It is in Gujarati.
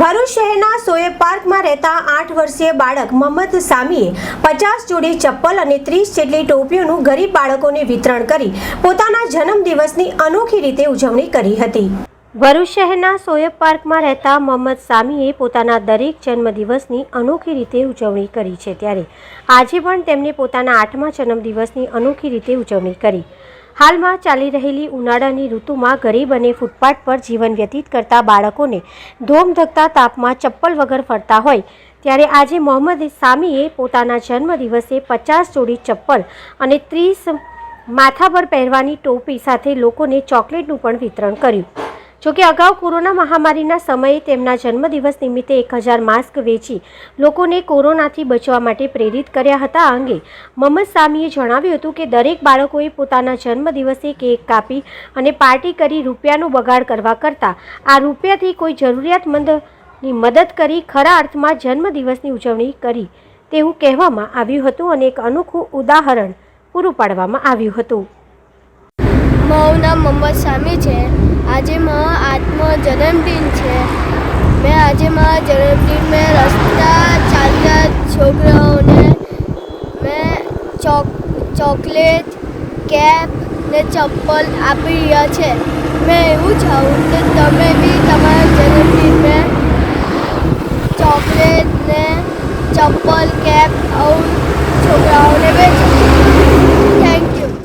ભરૂચ શહેરના સોએબ પાર્કમાં રહેતા આઠ વર્ષીય બાળક મોહમ્મદ સામીએ પચાસ જોડી ચપ્પલ અને ત્રીસ જેટલી ટોપીઓનું ગરીબ બાળકોને વિતરણ કરી પોતાના જન્મદિવસની અનોખી રીતે ઉજવણી કરી હતી. ભરૂચ શહેરના સોએબ પાર્કમાં રહેતા મોહમ્મદ સામીએ પોતાના દરેક જન્મદિવસની અનોખી રીતે ઉજવણી કરી છે ત્યારે આજે પણ તેમણે પોતાના આઠમા જન્મદિવસની અનોખી રીતે ઉજવણી કરી. હાલમાં ચાલી રહેલી ઉનાળાની ઋતુમાં ગરીબ અને ફૂટપાથ પર જીવન વ્યતીત કરતા બાળકોને ધોમધકતા તાપમાં ચપ્પલ વગર ફરતા હોય, ત્યારે આજે મોહમ્મદ સામીએ પોતાના જન્મદિવસે પચાસ જોડી ચપ્પલ અને ત્રીસ માથા પર પહેરવાની ટોપી સાથે લોકોને ચોકલેટનું પણ વિતરણ કર્યું. જોકે અગાઉ કોરોના મહામારીના સમયે તેમના જન્મદિવસ નિમિત્તે એક હજાર માસ્ક વેચી લોકોને કોરોનાથી બચવા માટે પ્રેરિત કર્યા હતા. આ અંગે મોહમ્મદ સામીએ જણાવ્યું હતું કે દરેક બાળકોએ પોતાના જન્મદિવસે કેક કાપી અને પાર્ટી કરી રૂપિયાનો બગાડ કરવા કરતાં આ રૂપિયાથી કોઈ જરૂરિયાતમંદની મદદ કરી ખરા અર્થમાં જન્મદિવસની ઉજવણી કરી તેવું કહેવામાં આવ્યું હતું અને એક અનોખું ઉદાહરણ પૂરું પાડવામાં આવ્યું હતું. મારું નામ મોહમ્મદ સામી છે. આજે મારો આત્મા જન્મદિન છે. મેં આજે મારા જન્મદિન મેં રસ્તા ચાલતા છોકરાઓને મેં ચોક, ચોકલેટ કેપ ને ચપ્પલ આપી રહ્યા છે. મેં એવું ચાહું કે તમે બી તમારા જન્મદિન